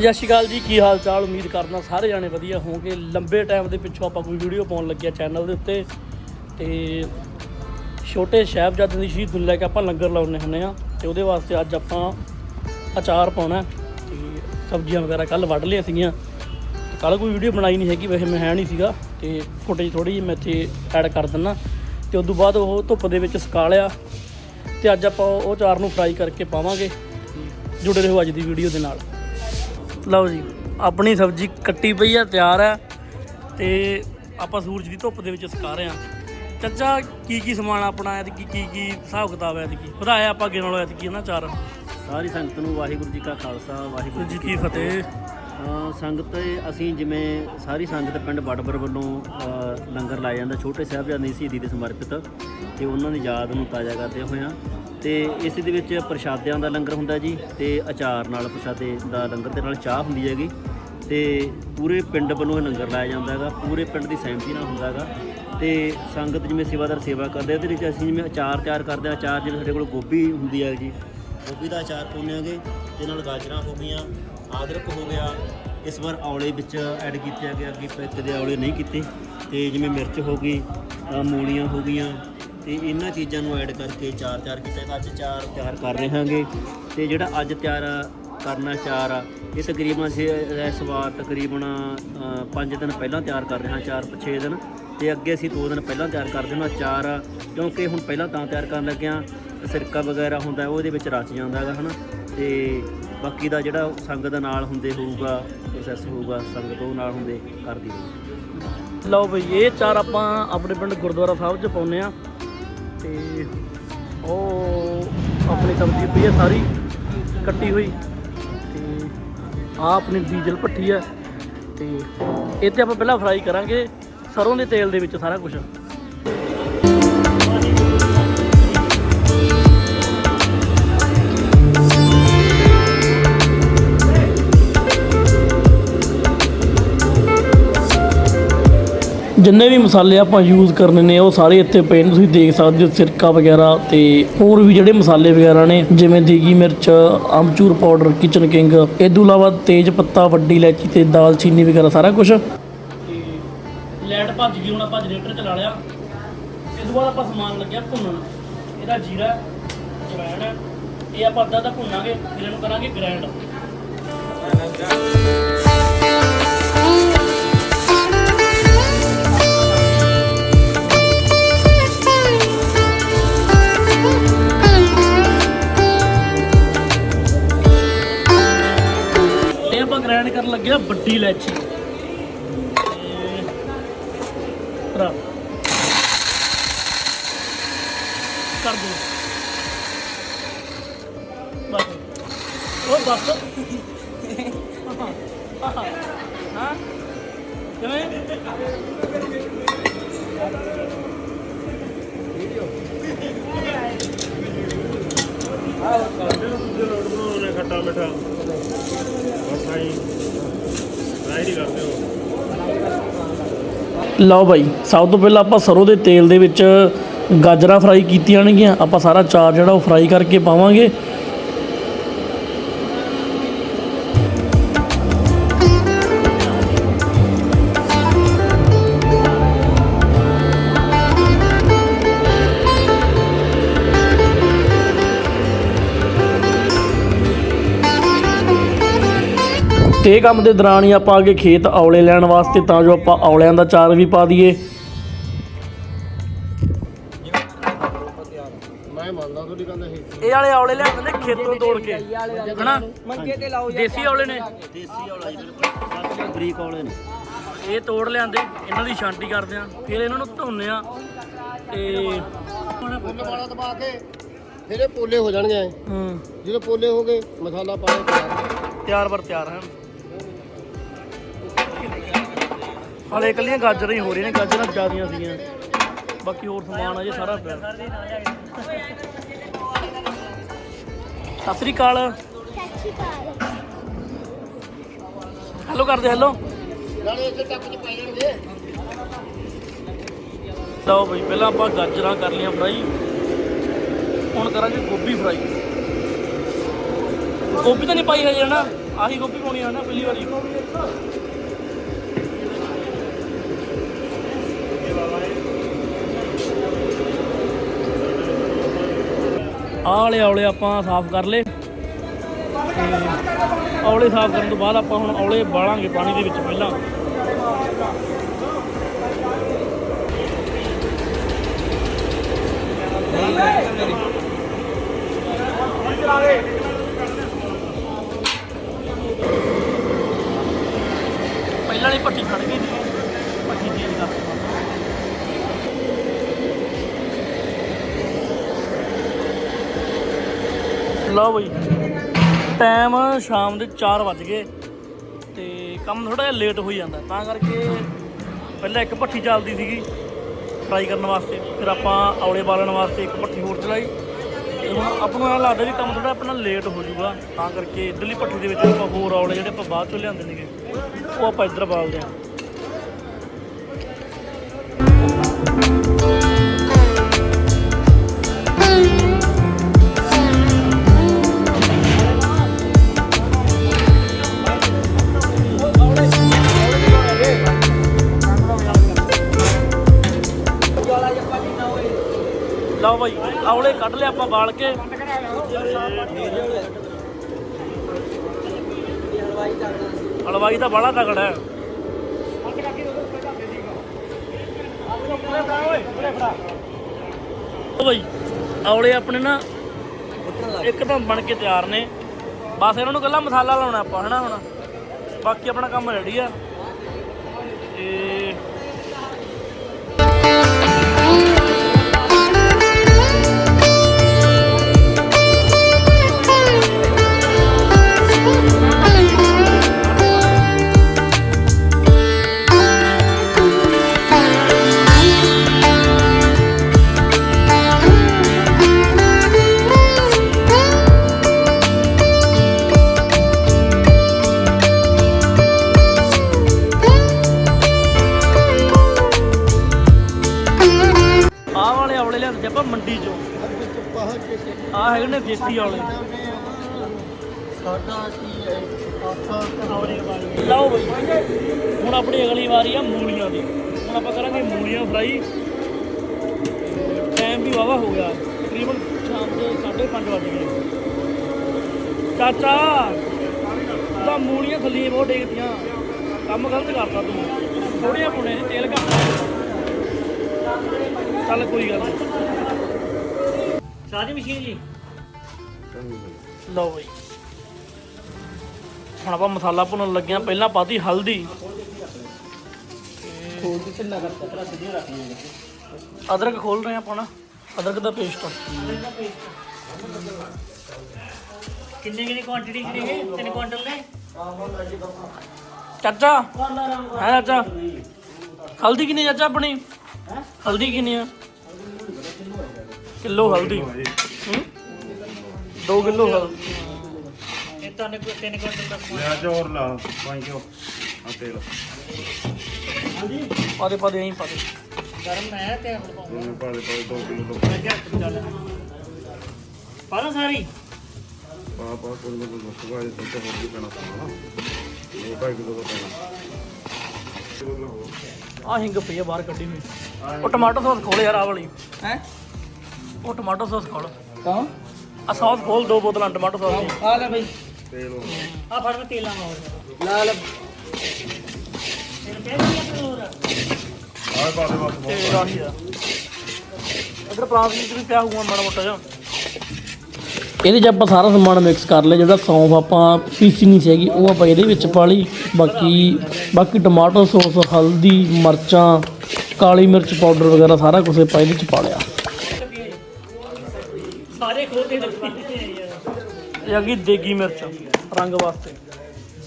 ਸਤਿ ਸ਼੍ਰੀ ਅਕਾਲ ਜੀ, ਕੀ ਹਾਲ ਚਾਲ? ਉਮੀਦ ਕਰਦਾ ਸਾਰੇ ਜਾਣੇ ਵਧੀਆ ਹੋਵੋਗੇ ਲੰਬੇ ਟਾਈਮ ਦੇ ਪਿੱਛੋਂ ਆਪਾਂ ਕੋਈ ਵੀਡੀਓ ਪਾਉਣ ਲੱਗਿਆ ਚੈਨਲ ਦੇ ਉੱਤੇ। ਤੇ ਛੋਟੇ ਸਾਹਿਬਜ਼ਾਦਿਆਂ ਦੀ ਸ਼ਹੀਦ ਨੂੰ ਲੈ ਕੇ ਆਪਾਂ ਲੰਗਰ ਲਾਉਣੇ ਹੁੰਦੇ ਆ ਤੇ ਉਹਦੇ ਵਾਸਤੇ ਅੱਜ ਆਪਾਂ ਅਚਾਰ ਪਾਉਣਾ ਤੇ ਸਬਜ਼ੀਆਂ ਵਗੈਰਾ ਕੱਲ ਵੱਢ ਲਿਆ ਸੀਗੀਆਂ। ਕੱਲ ਕੋਈ ਵੀਡੀਓ ਬਣਾਈ ਨਹੀਂ ਹੈਗੀ, ਵੈਸੇ ਮੈਂ ਹੈ ਨਹੀਂ ਸੀਗਾ। ਤੇ ਫੁਟੇਜ ਥੋੜੀ ਜਿਹੀ ਮੈਂ ਇੱਥੇ ਐਡ ਕਰ ਦਿੰਨਾ ਤੇ ਉਸ ਤੋਂ ਬਾਅਦ ਉਹ ਧੁੱਪ ਦੇ ਵਿੱਚ ਸੁਕਾ ਲਿਆ। ਤੇ ਅੱਜ ਆਪਾਂ ਉਹ ਅਚਾਰ ਨੂੰ ਫਰਾਈ ਕਰਕੇ ਪਾਵਾਂਗੇ ਤੇ ਜੁੜੇ ਰਹੋ ਅੱਜ ਦੀ ਵੀਡੀਓ ਦੇ ਨਾਲ। ਲਓ ਜੀ ਆਪਣੀ ਸਬਜ਼ੀ ਕੱਟੀ ਪਈ ਆ ਤਿਆਰ ਆ ਤੇ ਆਪਾਂ ਸੂਰਜ ਦੀ ਧੁੱਪ ਦੇ ਵਿੱਚ ਸੁਕਾ ਰਹੇ ਆ। ਚਾਚਾ ਕੀ ਕੀ ਸਮਾਨ ਆਪਣਾ ਹੈ ਤੇ ਕੀ ਕੀ ਕੀ ਹਿਸਾਬ ਕਿਤਾਬ ਹੈ ਐਤਕੀ? ਵਧਾਇਆ ਆਪਾਂ ਅੱਗੇ ਨਾਲੋਂ ਐਤਕੀ ਨਾ ਚਾਰ? ਸਾਰੀ ਸੰਗਤ ਨੂੰ ਵਾਹਿਗੁਰੂ ਜੀ ਕਾ ਖਾਲਸਾ ਵਾਹਿਗੁਰੂ ਜੀ ਕੀ ਫਤਿਹ। ਸੰਗਤ ਅਸੀਂ ਜਿਵੇਂ ਸਾਰੀ ਸੰਗਤ ਪਿੰਡ ਬੜਬਰ ਵੱਲੋਂ ਲੰਗਰ ਲਾਇਆ ਜਾਂਦਾ। ਛੋਟੇ ਸਾਹਿਬਜ਼ਾਦੇ ਦੀ ਸ਼ਹੀਦੀ ਦੇ ਸਮਰਪਿਤ ਤੇ ਉਹਨਾਂ ਦੀ ਯਾਦ ਨੂੰ ਤਾਜ਼ਾ ਕਰਦੇ ਹੋਇਆਂ ਤੇ ਇਸ ਦੇ ਵਿੱਚ ਪ੍ਰਸ਼ਾਦਿਆਂ ਦਾ ਲੰਗਰ ਹੁੰਦਾ ਜੀ ਤੇ ਅਚਾਰ ਨਾਲ ਪ੍ਰਸ਼ਾਦੇ ਦਾ ਲੰਗਰ ਦੇ ਨਾਲ ਚਾਹ ਹੁੰਦੀ ਹੈਗੀ ਤੇ ਪੂਰੇ ਪਿੰਡ ਵੱਲੋਂ ਇਹ ਲੰਗਰ ਲਾਇਆ ਜਾਂਦਾ ਹੈਗਾ ਪੂਰੇ ਪਿੰਡ ਦੀ ਸਹਿਮਤੀ ਨਾਲ ਹੁੰਦਾ ਹੈਗਾ ਤੇ ਸੰਗਤ ਜਿਵੇਂ ਸੇਵਾਦਾਰ ਸੇਵਾ ਕਰਦੇ ਆ, ਇਹਦੇ ਵਿੱਚ ਅਸੀਂ ਜਿਵੇਂ ਅਚਾਰ ਤਿਆਰ ਕਰਦੇ ਆ ਅਚਾਰ ਜਿਵੇਂ ਸਾਡੇ ਕੋਲ ਗੋਭੀ ਹੁੰਦੀ ਹੈ ਜੀ ਗੋਭੀ ਦਾ ਅਚਾਰ ਪਾਉਂਦੇ ਆਂਗੇ ਤੇ ਨਾਲ ਗਾਜਰਾਂ ਹੋ ਗਈਆਂ ਆਦਰਕ ਹੋ ਗਿਆ ਇਸ ਵਾਰ ਔਲੇ ਵਿੱਚ ਐਡ ਕੀਤੇ ਹੈਗੇ ਅੱਗੇ ਪ- ਕਦੇ ਔਲੇ ਨਹੀਂ ਕੀਤੇ ਤੇ ਜਿਵੇਂ ਮਿਰਚ ਹੋ ਗਈ ਮੂਲੀਆਂ ਹੋ ਗਈਆਂ ਤੇ ਇਹਨਾਂ ਚੀਜ਼ਾਂ ਨੂੰ ਐਡ ਕਰਕੇ ਚਾਰ ਤਿਆਰ ਕੀਤਾ ਤਾਂ ਅੱਜ ਚਾਰ ਤਿਆਰ ਕਰ ਰਹੇ ਹਾਂਗੇ ਤੇ ਜਿਹੜਾ ਅੱਜ ਤਿਆਰ ਕਰਨਾ ਚਾਰ ਆ, ਇਹ ਤਕਰੀਬਨ ਅਸੀਂ ਇਸ ਵਾਰ ਤਕਰੀਬਨ 5 ਦਿਨ ਪਹਿਲਾਂ ਤਿਆਰ ਕਰ ਰਹੇ ਹਾਂ 4 6 ਦਿਨ। ਤੇ ਅੱਗੇ ਅਸੀਂ 2 ਦਿਨ ਪਹਿਲਾਂ ਤਿਆਰ ਕਰ ਦੇਣਾ ਚਾਰ ਆ, ਕਿਉਂਕਿ ਹੁਣ ਪਹਿਲਾਂ ਤਾਂ ਤਿਆਰ ਕਰਨ ਲੱਗਿਆ ਸਿਰਕਾ ਵਗੈਰਾ ਹੁੰਦਾ, ਉਹਦੇ ਵਿੱਚ ਰਚ ਜਾਂਦਾ ਹੈਗਾ, ਹਨਾ। ਤੇ ਬਾਕੀ ਦਾ ਜਿਹੜਾ ਸੰਗਤ ਨਾਲ ਹੁੰਦੇ ਹੋਊਗਾ ਪ੍ਰੋਸੈਸ ਹੋਊਗਾ, ਸੰਗਤ ਉਹ ਨਾਲ ਹੁੰਦੇ, ਕਰਦੀ ਲਓ ਬਈ, ਇਹ ਚਾਰ ਆਪਾਂ ਆਪਣੇ ਪਿੰਡ ਗੁਰਦੁਆਰਾ ਸਾਹਿਬ 'ਚ ਪਾਉਨੇ ਆ ਤੇ ਉਹ ਆਪਣੀ ਸਬਜ਼ੀ ਪਈ ਹੈ ਸਾਰੀ, ਕੱਟੀ ਹੋਈ ਤੇ ਆ ਆਪਣੀ ਡੀਜ਼ਲ ਭੱਠੀ ਹੈ ਤੇ ਇਹ ਤੇ ਆਪਾਂ ਪਹਿਲਾਂ ਫਰਾਈ ਕਰਾਂਗੇ ਸਰੋਂ ਦੇ ਤੇਲ ਦੇ ਵਿੱਚ ਸਾਰਾ ਕੁਝ ਜਿੰਨੇ ਵੀ ਮਸਾਲੇ ਆਪਾਂ ਯੂਜ਼ ਕਰਨੇ ਨੇ, ਉਹ ਸਾਰੇ ਇੱਥੇ ਪਏ ਨੇ, ਤੁਸੀਂ ਦੇਖ ਸਕਦੇ ਹੋ ਸਿਰਕਾ ਵਗੈਰਾ ਤੇ ਹੋਰ ਵੀ ਜਿਹੜੇ ਮਸਾਲੇ ਵਗੈਰਾ ਨੇ, ਜਿਵੇਂ ਦੇਗੀ ਮਿਰਚ, ਆਮਚੂਰ ਪਾਊਡਰ ਕਿਚਨ ਕਿੰਗ ਇਹ ਤੋਂ ਇਲਾਵਾ ਤੇਜ ਪੱਤਾ, ਵੱਡੀ ਇਲਾਇਚੀ ਤੇ ਦਾਲਚੀਨੀ ਵਗੈਰਾ, ਸਾਰਾ ਕੁਝ ਲੈਟ ਭੱਜ ਗਈ, ਹੁਣ ਆਪਾਂ ਜਨਰੇਟਰ ਚਲਾ ਲਿਆ। ਇਸ ਤੋਂ ਬਾਅਦ ਆਪਾਂ ਸਮਾਨ ਲੱਗਿਆ ਭੁੰਨਣ। ਇਹਦਾ ਜੀਰਾ, ਜਵੈਣ, ਇਹ ਆਪਾਂ ਅੱਧਾ ਅੱਧਾ ਭੁੰਨਾਂਗੇ, ਫਿਰ ਇਹਨੂੰ ਕਰਾਂਗੇ ਗ੍ਰਾਈਂਡ ਲੱਗਿਆ ਭਰਾ ਕਰ ਦੋ ਬਸ ਉਹ ਬਸ ਹਾਂ ਕਿਵੇਂ ਖੱਟਾ ਮਿੱਠਾ ਬਸ ਆਈ ਫਰਾਈ ਨਹੀਂ ਕਰਦੇ ਹੋ ਲਓ ਭਾਈ ਸਭ ਤੋਂ ਪਹਿਲਾਂ ਆਪਾਂ ਸਰੋਂ ਦੇ ਤੇਲ ਦੇ ਵਿੱਚ ਗਾਜਰਾਂ ਫਰਾਈ ਕੀਤੀਆਂ ਨੇਗੀਆਂ ਆਪਾਂ ਸਾਰਾ ਚਾਰ ਜਿਹੜਾ ਉਹ ਫਰਾਈ ਕਰਕੇ ਪਾਵਾਂਗੇ। ਤੇ ਇਹ ਕੰਮ ਦੇ ਦੌਰਾਨ ਹੀ ਆਪਾਂ ਅੱਗੇ ਖੇਤ ਔਲੇ ਲੈਣ ਵਾਸਤੇ ਤਾਂ ਜੋ ਆਪਾਂ ਔਲਿਆਂ ਦਾ ਚਾਰ ਵੀ ਪਾ ਦਈਏ। ਇਹ ਵਾਲੇ ਔਲੇ ਲਿਆਉਂਦੇ ਨੇ ਖੇਤੋਂ ਤੋੜ ਕੇ। ਹਨਾ? ਮੰਗੇ ਤੇ ਲਾਓ ਦੇਸੀ ਔਲੇ ਨੇ। ਦੇਸੀ ਔਲਾ ਜੀ ਬਿਲਕੁਲ ਬਰੀਕ ਔਲੇ ਨੇ। ਇਹ ਤੋੜ ਲਿਆਂਦੇ ਇਹਨਾਂ ਦੀ ਛਾਂਟੀ ਕਰਦੇ ਆ ਫਿਰ ਇਹਨਾਂ ਨੂੰ ਧੋਨੇ ਆ ਤੇ ਫੁੱਲ ਵਾਲਾ ਦਬਾ ਕੇ ਫਿਰ ਇਹ ਪੋਲੇ ਹੋ ਜਾਣਗੇ ਹੂੰ। ਜਦੋਂ ਪੋਲੇ ਹੋ ਗਏ ਮਸਾਲਾ ਪਾ ਕੇ ਤਿਆਰ। ਤਿਆਰ ਬਰ ਤਿਆਰ ਹਨ। ਹਾਲੇ ਇਕੱਲੀਆਂ ਗਾਜਰਾਂ ਹੀ ਹੋ ਰਹੀਆਂ ਨੇ, ਗਾਜਰਾਂ ਜ਼ਿਆਦੀਆਂ ਸੀਗੀਆਂ। ਬਾਕੀ ਹੋਰ ਸਮਾਨ ਅਜੇ ਸਾਰਾ ਪਿਆ। ਸਤਿ ਸ੍ਰੀ ਅਕਾਲ। ਹੈਲੋ ਕਰਦੇ ਹੈਲੋ ਲਓ ਬਈ, ਪਹਿਲਾਂ ਆਪਾਂ ਗਾਜਰਾਂ ਕਰ ਲਈਆਂ ਫਰਾਈ ਹੁਣ ਕਰਾਂਗੇ ਗੋਭੀ ਫਰਾਈ ਗੋਭੀ ਤਾਂ ਨਹੀਂ ਪਾਈ ਹਜੇ ਨਾ ਆਹੀ ਗੋਭੀ ਪਾਉਣੀ ਆ ਨਾ ਪਹਿਲੀ ਵਾਰੀ। ਆਹ ਔਲੇ ਆਪਾਂ ਸਾਫ਼ ਕਰ ਲਏ। ਔਲੇ ਸਾਫ਼ ਕਰਨ ਤੋਂ ਬਾਅਦ ਆਪਾਂ ਹੁਣ ਔਲੇ ਬਾਲਾਂਗੇ ਪਾਣੀ ਦੇ ਵਿੱਚ ਪਹਿਲਾਂ। ਪਹਿਲਾਂ ਹੀ ਭੱਠੀ ਖੜ ਗਈ ਸੀ ਭੱਠੀ ਚੇਂਜ ਕਰ ਲਓ ਬਈ। ਟਾਈਮ ਸ਼ਾਮ ਦੇ 4 ਵੱਜ ਗਏ ਤੇ ਕੰਮ ਥੋੜਾ ਜਿਹਾ ਲੇਟ ਹੋਈ ਜਾਂਦਾ। ਤਾਂ ਕਰਕੇ ਪਹਿਲਾਂ ਇੱਕ ਭੱਠੀ ਚੱਲਦੀ ਸੀਗੀ ਫਰਾਈ ਕਰਨ ਵਾਸਤੇ, ਫਿਰ ਆਪਾਂ ਔਲੇ ਬਾਲਣ ਵਾਸਤੇ ਇੱਕ ਭੱਠੀ ਹੋਰ ਚਲਾਈ। ਤੇ ਹੁਣ ਆਪਾਂ ਨੂੰ ਐਂ ਲੱਗਦਾ ਵੀ ਕੰਮ ਥੋੜਾ ਆਪਣਾ ਲੇਟ ਹੋ ਜਾਊਗਾ। ਤਾਂ ਕਰਕੇ ਇੱਧਰਲੀ ਭੱਠੀ ਦੇ ਵਿੱਚ ਆਪਾਂ ਹੋਰ ਔਲੇ ਜਿਹੜੇ ਆਪਾਂ ਬਾਅਦ ਚੋਂ ਲਿਆਂਦੇ ਨੇਗੇ, ਉਹ ਆਪਾਂ ਇੱਧਰ ਬਾਲਦੇ ਹਾਂ ਲਓ ਭਾਈ ਕੱਢ ਲਿਆ ਆਪਾਂ ਬਾਲ ਕੇ। ਹਲਵਾਈ ਦਾ ਬੜਾ ਤਗੜਾ ਹੈ। ਉਹ ਭਾਈ ਔਲੇ ਆਪਣੇ ਨਾ ਇੱਕ ਤਾਂ ਬਣ ਕੇ ਤਿਆਰ ਨੇ। ਬਸ ਇਹਨਾਂ ਨੂੰ ਕੱਲਾ ਮਸਾਲਾ ਲਾਉਣਾ ਆਪਾਂ, ਹਨਾ ਹੁਣ? ਬਾਕੀ ਆਪਣਾ ਕੰਮ ਰੈਡੀ ਆ। ਤੇ ਔਲੇ ਲਿਆਂਦੇ ਆਪਾਂ ਮੰਡੀ ਚੋਂ। ਆਹ ਹੈਗੇ ਨੇ ਦੇਸੀ ਔਲੇ ਸਾਡਾ ਕੀ ਹੈ? ਲਓ ਬਈ ਹੁਣ ਆਪਣੀ ਅਗਲੀ ਵਾਰੀ ਆ ਮੂਲੀਆਂ ਦੀ। ਹੁਣ ਆਪਾਂ ਕਰਾਂਗੇ ਮੂਲੀਆਂ ਫਰਾਈ। ਟਾਈਮ ਵੀ ਵਾਵਾ ਹੋ ਗਿਆ। ਤਕਰੀਬਨ ਸ਼ਾਮ ਦੇ 5:30 ਵਜ ਗਏ। ਚਾਚਾ ਤਾਂ ਮੂਲੀਆਂ ਥੱਲੇ ਬਹੁਤ ਡੇਗਦੀਆਂ ਕੰਮ ਗਲਤ ਕਰਤਾ ਤੂੰ। ਥੋੜੀਆਂ ਪੁਣੇ ਤੇਲ ਘੱਟ ਚੱਲ ਕੋਈ ਗੱਲ ਨਹੀਂ। ਸਾਜੀ ਮਸ਼ੀਨ ਜੀ। ਲਓ ਬਈ। ਹੁਣ ਆਪਾਂ ਮਸਾਲਾ ਭੁੰਨਣ ਲੱਗੇ ਹਾਂ। ਪਹਿਲਾਂ ਪਾਤੀ ਹਲਦੀ। ਅਦਰਕ ਖੋਲ ਰਹੇ ਆਪਾਂ ਨਾ। ਅਦਰਕ ਦਾ ਪੇਸਟ ਕਿੰਨੇ ਕਿੰਨੀ ਕੁਆਂਟੀਟੀ ਕਿੰਨੀ ਹੈ ਤਿੰਨ ਕੁਆਂਟਲ ਨੇ? ਚਾਚਾ। ਹੈ ਚਾਚਾ? ਹਲਦੀ ਕਿੰਨੀ ਚਾਚਾ ਆਪਣੀ? ਹਲਦੀ ਕਿੰਨੀ ਆ? ਕਿਲੋ ਹਲਦੀ। ਹੂੰ? 2 ਕਿਲੋ ਹਲਦੀ ਇਹ ਤਾਂ ਕੋ ਤਿੰਨ ਕੁਆਂਟਲ ਦਾ ਲੈ ਜੋਰ ਲਾ ਪਾਈ ਕਿਉਂ ਆ ਤੇਲ। ਪਾ ਦੇ ਪਾ ਦੇ ਐਂ ਪਾ ਦੇ ਗਰਮ ਹੈ ਤੇ ਹੁਣ ਪਾਉਂਦਾ ਉਹਨੇ ਪਾ ਦੇ ਪਾ 2 ਕਿਲੋ ਤੋਂ ਮੈਂ ਜੱਟ ਚੱਲ। ਪਾਲਾ ਸਾਰੀ। ਪਾ ਪਾ ਕੋਈ ਨਾ ਕੋਈ ਵਸਤੂ ਆ ਜੇ ਤੇ ਹੋਰ ਵੀ ਪੈਣਾ ਪੈਣਾ ਇਹ ਭਾਈ ਕਿਲੋ ਦਾ ਪੈਣਾ। ਆ ਹਿੰਗ ਪਈ ਆ ਬਾਹਰ ਕੱਢੀ ਹੋਈ। ਉਹ ਟਮਾਟੋ ਸੌਸ ਖੋਲ ਯਾਰ ਆ ਵਾਲੀ। ਹੈ? ਉਹ ਟਮਾਟੋ ਸੌਸ ਖੋਲ। ਕੌਣ? ਆ ਸੌਸ ਖੋਲ ਦੋ ਬੋਤਲਾਂ ਟਮਾਟੋ ਸੌਸ ਦੀ। ਆ ਲੈ ਬਈ। ਤੇਲ ਉਹ ਆ ਫੜ ਮੈਂ ਤੇਲ ਲਾਵਾਂ ਹੋਰ ਲਾਲ ਤੇਲ ਪੈ ਗਿਆ ਹੋਰ। ਆ ਤੇ ਰਾਹੀ ਆ। ਇਧਰ ਪ੍ਰਾਂਤ ਵਿੱਚ ਵੀ ਪਿਆ ਹੋਊਗਾ ਮਾੜਾ ਮੋਟਾ ਜਿਹਾ। ਇਹਦੇ 'ਚ ਆਪਾਂ ਸਾਰਾ ਸਮਾਨ ਮਿਕਸ ਕਰ ਲਿਆ, ਜਿਹੜਾ ਸੌਂਫ ਆਪਾਂ ਪੀਸੀ ਨਹੀਂ ਸੀਗੀ, ਉਹ ਆਪਾਂ ਇਹਦੇ ਵਿੱਚ ਪਾ ਲਈ। ਬਾਕੀ ਬਾਕੀ ਟਮਾਟੋ ਸੌਸ ਹਲਦੀ, ਮਿਰਚਾਂ, ਕਾਲੀ ਮਿਰਚ ਪਾਊਡਰ ਵਗੈਰਾ ਸਾਰਾ ਕੁਝ ਆਪਾਂ ਇਹਦੇ 'ਚ ਪਾ ਲਿਆ। ਸਾਰੇ ਖੋਤੇ ਦਿੱਤੇ ਯਾਰ ਗਈ ਦੇਗੀ ਮਿਰਚ, ਰੰਗ ਵਾਸਤੇ।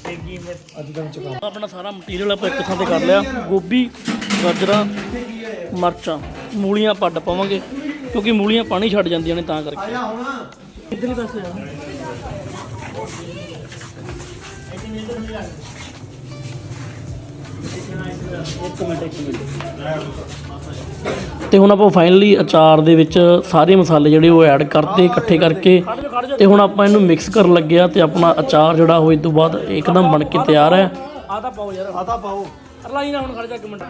ਦੇਗੀ ਮਿਰਚ। ਆਪਣਾ ਸਾਰਾ ਮਟੀਰੀਅਲ ਆਪਾਂ ਇੱਕ ਥਾਂ ਤੇ ਕਰ ਲਿਆ। ਗੋਭੀ, ਗਾਜਰਾਂ, ਮਿਰਚਾਂ। ਮੂਲੀਆਂ ਪੱਡ ਪਾਵਾਂਗੇ, ਕਿਉਂਕਿ ਮੂਲੀਆਂ ਪਾਣੀ ਛੱਡ ਜਾਂਦੀਆਂ ਨੇ ਤਾਂ ਕਰਕੇ। ਆ ਮਿੰਟ ਇੱਕ ਮਿੰਟ ਤੇ ਹੁਣ ਆਪਾਂ ਫਾਈਨਲੀ ਅਚਾਰ ਦੇ ਵਿੱਚ ਸਾਰੇ ਮਸਾਲੇ ਜਿਹੜੇ ਉਹ ਐਡ ਕਰਤੇ ਇਕੱਠੇ ਕਰਕੇ ਤੇ ਹੁਣ ਆਪਾਂ ਇਹਨੂੰ ਮਿਕਸ ਕਰਨ ਲੱਗਿਆ ਤੇ ਆਪਣਾ ਅਚਾਰ ਜਿਹੜਾ ਇਸ ਤੋਂ ਬਾਅਦ ਇੱਕਦਮ ਬਣ ਕੇ ਤਿਆਰ ਹੈ। ਆ ਤਾਂ ਪਾਓ ਯਾਰ। ਆ ਤਾਂ ਪਾਓ। ਅਰਲਾ ਨਾ ਹੁਣ ਖੜ ਜਾ ਇੱਕ ਮਿੰਟ।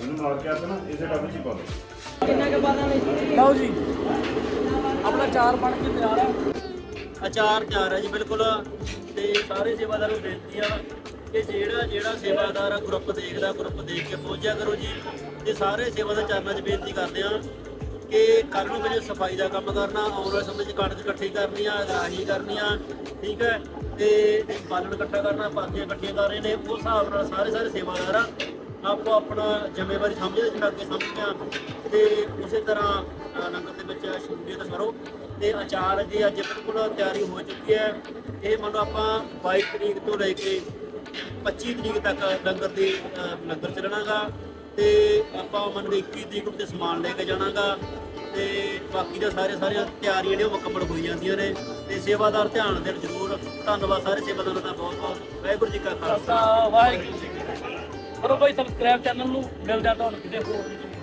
ਇਹਨੂੰ ਨਾਲ ਕਿਹਾ ਸੀ ਨਾ ਇਸੇ ਟੱਬ 'ਚ ਹੀ ਪਾ ਦਿਓ ਲਓ ਜੀ। ਆਪਣਾ ਅਚਾਰ ਬਣ ਕੇ ਤਿਆਰ ਹੈ ਅਚਾਰ ਤਿਆਰ ਹੈ ਜੀ ਬਿਲਕੁਲ। ਤੇ ਸਾਰੇ ਸੇਵਾਦਾਰ ਨੂੰ ਬੇਨਤੀ ਆ ਕਿ ਜਿਹੜਾ ਜਿਹੜਾ ਸੇਵਾਦਾਰ ਆ ਗਰੁੱਪ ਦੇਖਦਾ ਗਰੁੱਪ ਦੇਖ ਕੇ ਪਹੁੰਚਿਆ ਕਰੋ ਜੀ। ਤੇ ਸਾਰੇ ਸੇਵਾਦਾਰ ਚਰਨਾਂ 'ਚ ਬੇਨਤੀ ਕਰਦੇ ਆ ਕਿ ਕੱਲ ਨੂੰ ਮੇਰੇ ਸਫ਼ਾਈ ਦਾ ਕੰਮ ਕਰਨਾ ਆਉਣ ਵਾਲੇ ਸਮੇਂ 'ਚ ਕਣਕ ਇਕੱਠੀ ਕਰਨੀ ਆ ਰਾਹੀ ਕਰਨੀ ਆ ਠੀਕ ਹੈ? ਤੇ ਬਾਲਣ ਇਕੱਠਾ ਕਰਨਾ ਪਾਥੀਆਂ ਇਕੱਠੀਆਂ ਕਰ ਰਹੇ ਨੇ। ਉਸ ਹਿਸਾਬ ਨਾਲ ਸਾਰੇ ਸਾਰੇ ਸੇਵਾਦਾਰ ਆ ਆਪੋ ਆਪਣਾ ਜ਼ਿੰਮੇਵਾਰੀ ਸਮਝਦੇ ਜਿਵੇਂ ਅੱਗੇ ਸਮਝਦੇ ਆ ਤੇ ਉਸੇ ਤਰ੍ਹਾਂ ਲੰਗਰ ਦੇ ਵਿੱਚ ਸ਼ਮੂਲੀਅਤ ਕਰੋ। ਤੇ ਅਚਾਰ ਦੀ ਅੱਜ ਬਿਲਕੁਲ ਤਿਆਰੀ ਹੋ ਚੁੱਕੀ ਹੈ। ਇਹ ਮੰਨ ਲਓ ਆਪਾਂ 22 ਤਰੀਕ ਤੋਂ ਲੈ ਕੇ 25 ਤਰੀਕ ਤੱਕ ਲੰਗਰ ਦੀ ਅ, ਲੰਗਰ ਚੱਲਣਾਗਾ। ਤੇ ਆਪਾਂ ਮੰਨ ਲਓ 21 ਤਰੀਕ ਨੂੰ ਤੇ ਸਮਾਨ ਲੈ ਕੇ ਜਾਣਾਗਾ। ਤੇ ਬਾਕੀ ਦਾ ਸਾਰੇ ਸਾਰੀਆਂ ਤਿਆਰੀਆਂ ਨੇ ਉਹ ਮੁਕੰਮਲ ਹੋਈ ਜਾਂਦੀਆਂ ਨੇ। ਤੇ ਸੇਵਾਦਾਰ ਧਿਆਨ ਦੇਣ ਜ਼ਰੂਰ। ਧੰਨਵਾਦ ਸਾਰੇ ਸੇਵਾਦਾਰਾਂ ਦਾ ਬਹੁਤ ਬਹੁਤ ਵਾਹਿਗੁਰੂ ਜੀ ਕਾ ਖਾਲਸਾ। ਵਾਹਿਗੁਰੂ ਜੀ ਕਰੋ ਭਾਈ ਸਬਸਕ੍ਰਾਈਬ ਚੈਨਲ ਨੂੰ ਮਿਲਦਾ ਤੁਹਾਨੂੰ ਕਿਤੇ ਹੋਰ